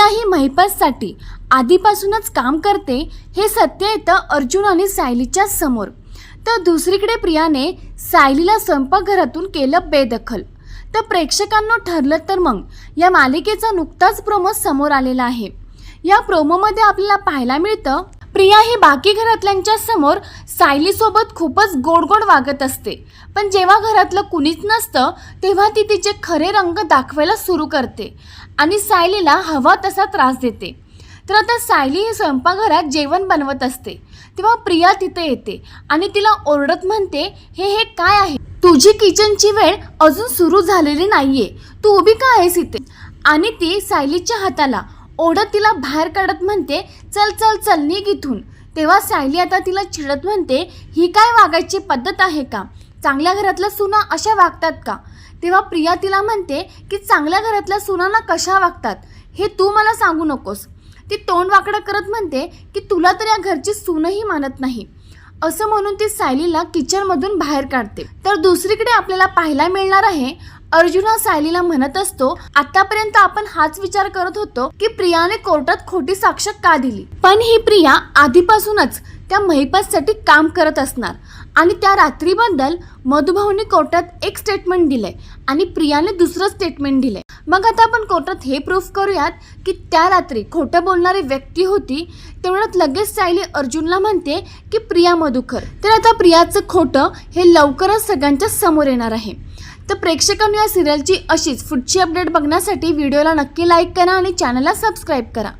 प्रिया ही आधीपासूनच काम करते हे सत्य येतं अर्जुन आणि सायलीच्या समोर. तर दुसरीकडे प्रियाने सायलीला स्वयंपाकघरातून केलं बेदखल. तर प्रेक्षकांना ठरलं तर मग या मालिकेचा नुकताच प्रोमो समोर आलेला आहे. या प्रोमोमध्ये आपल्याला पाहायला मिळतं प्रिया ही बाकी घरातल्यांच्या समोर सायलीसोबत खूपच गोड गोड वागत असते. पण जेव्हा घरातलं कुणीच नसतं तेव्हा ती तिचे खरे रंग दाखवायला सुरू करते आणि सायलीला हवा तसा त्रास देते. तर आता सायली ही स्वयंपाकघरात जेवण बनवत असते. तेव्हा प्रिया तिथे येते आणि तिला ओरडत म्हणते हे हे काय आहे? तुझी किचनची वेळ अजून सुरू झालेली नाहीये. तू उभी का आहेस इथे? आणि ती सायलीच्या हाताला ओढत तिला बाहेर काढत म्हणते चल चल चल निघ इथून. तेव्हा सायली आता तिला चिडत म्हणते ही काय वागायची पद्धत आहे का? चांगल्या घरातल्या सुना अशा वागतात का? तेव्हा प्रिया तिला म्हणते की चांगल्या घरातल्या सुनांना कशा वागतात? हे तू मला सांगू नकोस. ती तोंड वाकडं करत म्हणते की तुला तर या घरची सूनही मानत नाही. असं म्हणून ती सायलीला किचनमधून बाहेर काढते. तर दुसरीकडे आपल्याला पाहायला मिळणार आहे अर्जुन हा सायलीला म्हणत असतो आतापर्यंत आपण हाच विचार करत होतो की प्रियाने कोर्टात खोटी साक्ष का दिली? पण ही प्रिया आधीपासूनच त्या महिपासाठी काम करत असणार. आणि त्या रात्रीबद्दल मधुभाऊने कोर्टात एक स्टेटमेंट दिलंय आणि प्रियाने दुसरं स्टेटमेंट दिलंय. मग आता आपण कोर्टात हे प्रूफ करूयात की त्या रात्री खोटं बोलणारी व्यक्ती होती तेवढ्यात लगेच सायली अर्जुनला म्हणते की प्रिया मधुकर. तर आता प्रियाचं खोटं हे लवकरच सगळ्यांच्या समोर येणार आहे. तर प्रेक्षकांनी या सिरियलची अशीच पुढची अपडेट बघण्यासाठी व्हिडिओला नक्की लाईक करा आणि चॅनलला सबस्क्राईब करा.